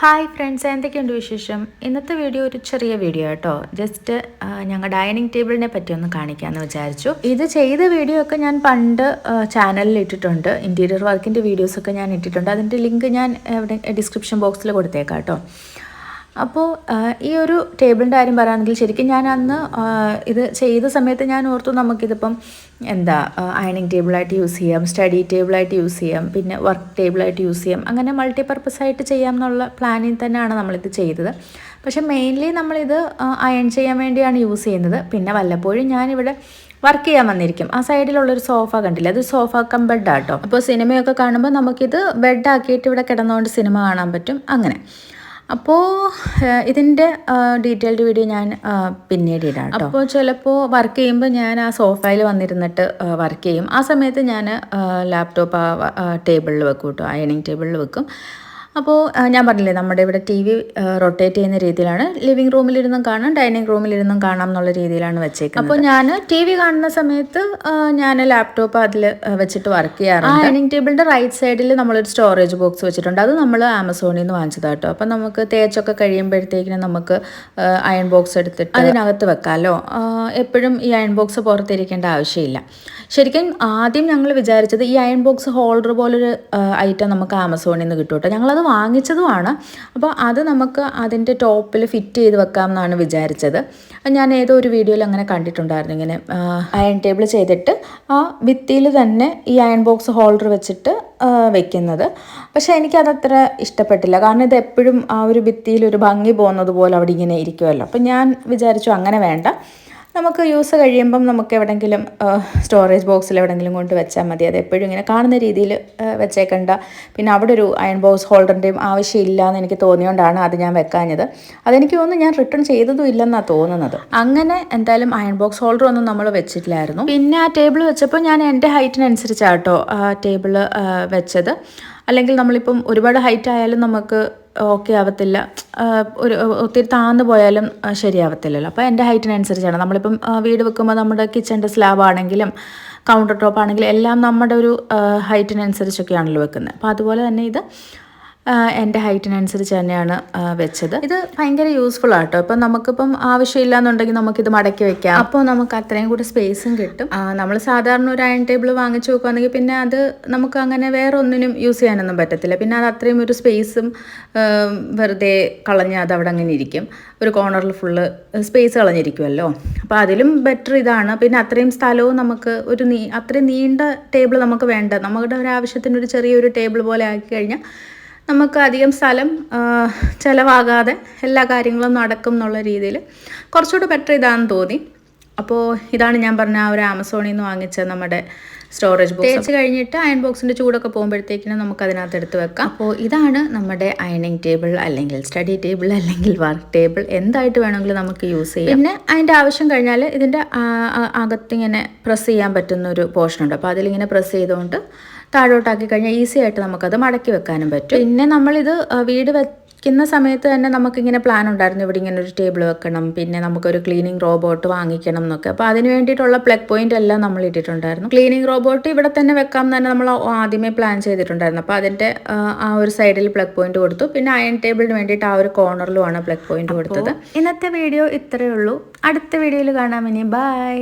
Hi friends എന്തൊക്കെയുണ്ട് വിശേഷം? ഇന്നത്തെ വീഡിയോ ഒരു ചെറിയ വീഡിയോ കേട്ടോ ജസ്റ്റ് ഞങ്ങൾ ഡൈനിങ് ടേബിളിനെ പറ്റി ഒന്ന് കാണിക്കാമെന്ന് വിചാരിച്ചു. ഇത് ചെയ്ത വീഡിയോ ഒക്കെ ഞാൻ പണ്ട് ചാനലിൽ ഇട്ടിട്ടുണ്ട്. ഇന്റീരിയർ വർക്കിന്റെ വീഡിയോസൊക്കെ ഞാൻ ഇട്ടിട്ടുണ്ട്. അതിന്റെ ലിങ്ക് ഞാൻ എവിടെ ഡിസ്ക്രിപ്ഷൻ ബോക്സിൽ കൊടുത്തേക്കാം കേട്ടോ അപ്പോൾ ഈ ഒരു ടേബിളിന്റെ കാര്യം പറയുകയാണെങ്കിൽ ശരിക്കും ഞാൻ അന്ന് ഇത് ചെയ്ത സമയത്ത് ഞാൻ ഓർത്തു നമുക്കിതിപ്പം എന്താ അയണിങ് ടേബിളായിട്ട് യൂസ് ചെയ്യാം സ്റ്റഡി ടേബിളായിട്ട് യൂസ് ചെയ്യാം പിന്നെ വർക്ക് ടേബിളായിട്ട് യൂസ് ചെയ്യാം അങ്ങനെ മൾട്ടി പർപ്പസ് ആയിട്ട് ചെയ്യാം എന്നുള്ള പ്ലാനിൽ തന്നെയാണ് നമ്മളിത് ചെയ്തത്. പക്ഷേ മെയിൻലി നമ്മളിത് അയൺ ചെയ്യാൻ വേണ്ടിയാണ് യൂസ് ചെയ്യുന്നത്. പിന്നെ വല്ലപ്പോഴും ഞാനിവിടെ വർക്ക് ചെയ്യാൻ വന്നിരിക്കും. ആ സൈഡിലുള്ളൊരു സോഫ കണ്ടില്ല? അത് സോഫ കം ബെഡാട്ടോ അപ്പോൾ സിനിമയൊക്കെ കാണുമ്പോൾ നമുക്കിത് ബെഡാക്കിയിട്ട് ഇവിടെ കിടന്നുകൊണ്ട് സിനിമ കാണാൻ പറ്റും. അങ്ങനെ. അപ്പോൾ ഇതിന്റെ ഡീറ്റെയിൽഡ് വീഡിയോ ഞാൻ പിന്നീട് ഇടാം അപ്പോൾ ചിലപ്പോൾ വർക്ക് ചെയ്യുമ്പോൾ ഞാൻ ആ സോഫയിൽ വന്നിരുന്നിട്ട് വർക്ക് ചെയ്യും. ആ സമയത്ത് ഞാൻ ലാപ്ടോപ്പ് ആ ടേബിളിൽ വെക്കും കേട്ടോ. അയണിങ് ടേബിളിൽ വെക്കും. അപ്പോൾ ഞാൻ പറഞ്ഞില്ലേ നമ്മുടെ ഇവിടെ ടി വി റൊട്ടേറ്റ് ചെയ്യുന്ന രീതിയിലാണ് ലിവിങ് റൂമിലിരുന്നും കാണാം ഡൈനിങ് റൂമിലിരുന്നും കാണാം എന്നുള്ള രീതിയിലാണ് വെച്ചേക്കുന്നത്. അപ്പോൾ ഞാൻ ടി വി കാണുന്ന സമയത്ത് ഞാൻ ലാപ്ടോപ്പ് അതിൽ വെച്ചിട്ട് വർക്ക് ചെയ്യാറുണ്ട്. ഡൈനിങ് ടേബിളിന്റെ റൈറ്റ് സൈഡിൽ നമ്മളൊരു സ്റ്റോറേജ് ബോക്സ് വെച്ചിട്ടുണ്ട്. അത് നമ്മൾ ആമസോണിൽ നിന്ന് വാങ്ങിച്ചതാണ് കേട്ടോ അപ്പം നമുക്ക് തേച്ചൊക്കെ കഴിയുമ്പോഴത്തേക്കിനും നമുക്ക് അയൺ ബോക്സ് എടുത്തിട്ട് അതിനകത്ത് വെക്കാമല്ലോ എപ്പോഴും ഈ അയൺ ബോക്സ് പുറത്തിരിക്കേണ്ട ആവശ്യമില്ല. ശരിക്കും ആദ്യം ഞങ്ങൾ വിചാരിച്ചത് ഈ അയൺ ബോക്സ് ഹോൾഡർ പോലൊരു ഐറ്റം നമുക്ക് ആമസോണിൽ നിന്ന് കിട്ടും കേട്ടോ ഞങ്ങളത് വാങ്ങിച്ചതുമാണ്. അപ്പോൾ അത് നമുക്ക് അതിന്റെ ടോപ്പിൽ ഫിറ്റ് ചെയ്ത് വെക്കാം എന്നാണ് വിചാരിച്ചത് ഞാൻ ഏതോ ഒരു വീഡിയോയിൽ അങ്ങനെ കണ്ടിട്ടുണ്ടായിരുന്നു ഇങ്ങനെ അയൺ ടേബിൾ ചെയ്തിട്ട് ആ ഭിത്തിയിൽ തന്നെ ഈ അയൺ ബോക്സ് ഹോൾഡർ വെച്ചിട്ട് വെക്കുന്നത്. പക്ഷേ എനിക്കതത്ര ഇഷ്ടപ്പെട്ടില്ല. കാരണം ഇത് എപ്പോഴും ആ ഒരു ഭിത്തിയിൽ ഒരു ഭംഗി പോകുന്നത് പോലെ അവിടെ ഇങ്ങനെ ഇരിക്കുമല്ലോ അപ്പം ഞാൻ വിചാരിച്ചു അങ്ങനെ വേണ്ട. നമുക്ക് യൂസ് കഴിയുമ്പം നമുക്ക് എവിടെയെങ്കിലും സ്റ്റോറേജ് ബോക്സിൽ എവിടെയെങ്കിലും കൊണ്ട് വെച്ചാൽ മതി. അത് എപ്പോഴും ഇങ്ങനെ കാണുന്ന രീതിയിൽ വെച്ചേക്കണ്ട. പിന്നെ അവിടെ ഒരു അയൺ ബോക്സ് ഹോൾഡറിന്റെയും ആവശ്യമില്ല എന്ന് എനിക്ക് തോന്നിയോണ്ടാണ് അത് ഞാൻ വെക്കാഞ്ഞത്. അതെനിക്ക് തോന്നുന്നു ഞാൻ റിട്ടേൺ ചെയ്തതും ഇല്ലെന്നാണ് തോന്നുന്നത്. അങ്ങനെ എന്തായാലും അയൺ ബോക്സ് ഹോൾഡർ ഒന്നും നമ്മൾ വെച്ചിട്ടില്ലായിരുന്നു. പിന്നെ ആ ടേബിൾ വെച്ചപ്പോൾ ഞാൻ എന്റെ ഹൈറ്റിനനുസരിച്ചാട്ടോ ആ ടേബിൾ വെച്ചത്. അല്ലെങ്കിൽ നമ്മളിപ്പം ഒരുപാട് ഹൈറ്റ് ആയാലും നമുക്ക് ഓക്കെ ആവത്തില്ല. ഒരു ഒത്തിരി താഴ്ന്നു പോയാലും ശരിയാവത്തില്ലല്ലോ. അപ്പോൾ എന്റെ ഹൈറ്റിനനുസരിച്ചാണ് നമ്മളിപ്പം വീട് വെക്കുമ്പോൾ നമ്മുടെ കിച്ചന്റെ സ്ലാബ് ആണെങ്കിലും കൗണ്ടർ ടോപ്പ് ആണെങ്കിലും എല്ലാം നമ്മുടെ ഒരു ഹൈറ്റിനനുസരിച്ചൊക്കെയാണല്ലോ വെക്കുന്നത് അപ്പോൾ അതുപോലെ തന്നെ ഇത് എന്റെ ഹൈറ്റിനനുസരിച്ച് തന്നെയാണ് വെച്ചത്. ഇത് ഭയങ്കര യൂസ്ഫുൾ ആട്ടോ. ഇപ്പം നമുക്കിപ്പം ആവശ്യമില്ല എന്നുണ്ടെങ്കിൽ നമുക്കിത് മടക്കി വെക്കാം. അപ്പോൾ നമുക്ക് അത്രയും കൂടി സ്പേസും കിട്ടും. നമ്മൾ സാധാരണ ഒരു അയൺ ടേബിൾ വാങ്ങിച്ചു വെക്കുകയാണെങ്കിൽ പിന്നെ അത് നമുക്ക് അങ്ങനെ വേറെ ഒന്നിനും യൂസ് ചെയ്യാനൊന്നും പറ്റത്തില്ല. പിന്നെ അത് അത്രയും ഒരു സ്പേസും വെറുതെ കളഞ്ഞ് അത് അവിടെ അങ്ങനെ ഇരിക്കും. ഒരു കോർണറിൽ ഫുള്ള് സ്പേസ് കളഞ്ഞിരിക്കുമല്ലോ അപ്പോൾ അതിലും ബെറ്റർ ഇതാണ്. പിന്നെ അത്രയും സ്ഥലവും നമുക്ക് ഒരു നീ അത്രയും നീണ്ട ടേബിൾ നമുക്ക് വേണ്ട. നമ്മുടെ ഒരു ആവശ്യത്തിന് ഒരു ചെറിയൊരു ടേബിൾ പോലെ ആക്കി കഴിഞ്ഞാൽ നമുക്ക് അധികം സ്ഥലം ചിലവാകാതെ എല്ലാ കാര്യങ്ങളും നടക്കും എന്നുള്ള രീതിയിൽ കുറച്ചുകൂടെ ബെറ്റർ ഇതാണെന്ന് തോന്നി. അപ്പോൾ ഇതാണ് ഞാൻ പറഞ്ഞ ആ ഒരു ആമസോണിൽ നിന്ന് വാങ്ങിച്ച നമ്മുടെ സ്റ്റോറേജ് ബോക്സ് തേച്ച് കഴിഞ്ഞിട്ട് അയൺ ബോക്സിന്റെ ചൂടൊക്കെ പോകുമ്പോഴത്തേക്കിനും നമുക്ക് അതിനകത്ത് എടുത്ത് വെക്കാം. അപ്പോൾ ഇതാണ് നമ്മുടെ അയണിങ് ടേബിൾ അല്ലെങ്കിൽ സ്റ്റഡി ടേബിൾ അല്ലെങ്കിൽ വർക്ക് ടേബിൾ എന്തായിട്ട് വേണമെങ്കിലും നമുക്ക് യൂസ് ചെയ്യാം. പിന്നെ അതിന്റെ ആവശ്യം കഴിഞ്ഞാൽ ഇതിന്റെ അകത്തിങ്ങനെ പ്രസ് ചെയ്യാൻ പറ്റുന്ന ഒരു പോർഷൻ ഉണ്ട്. അപ്പോൾ അതിലിങ്ങനെ പ്രസ് ചെയ്തുകൊണ്ട് താഴോട്ടാക്കി കഴിഞ്ഞാൽ ഈസി ആയിട്ട് നമുക്കത് മടക്കി വെക്കാനും പറ്റും. പിന്നെ നമ്മളിത് വീട് വെക്കുന്ന സമയത്ത് തന്നെ നമുക്കിങ്ങനെ പ്ലാൻ ഉണ്ടായിരുന്നു. ഇവിടെ ഇങ്ങനെ ഒരു ടേബിൾ വെക്കണം പിന്നെ നമുക്കൊരു ക്ലീനിങ് റോബോട്ട് വാങ്ങിക്കണം എന്നൊക്കെ. അപ്പോൾ അതിന് വേണ്ടിയിട്ടുള്ള പ്ലഗ് പോയിന്റ് എല്ലാം നമ്മൾ ഇട്ടിട്ടുണ്ടായിരുന്നു. ക്ലീനിങ് റോബോട്ട് ഇവിടെ തന്നെ വെക്കാം എന്ന് തന്നെ നമ്മൾ ആദ്യമേ പ്ലാൻ ചെയ്തിട്ടുണ്ടായിരുന്നു. അപ്പോൾ അതിന്റെ ആ, ആ ഒരു സൈഡിൽ പ്ലഗ് പോയിന്റ് കൊടുത്തു. പിന്നെ അയൺ ടേബിളിന് വേണ്ടിയിട്ട് ആ ഒരു കോർണറിലുമാണ് പ്ലഗ് പോയിന്റ് കൊടുത്തത്. ഇന്നത്തെ വീഡിയോ ഇത്രയേ ഉള്ളൂ. അടുത്ത വീഡിയോയിൽ കാണാം ഇനി. ബൈ.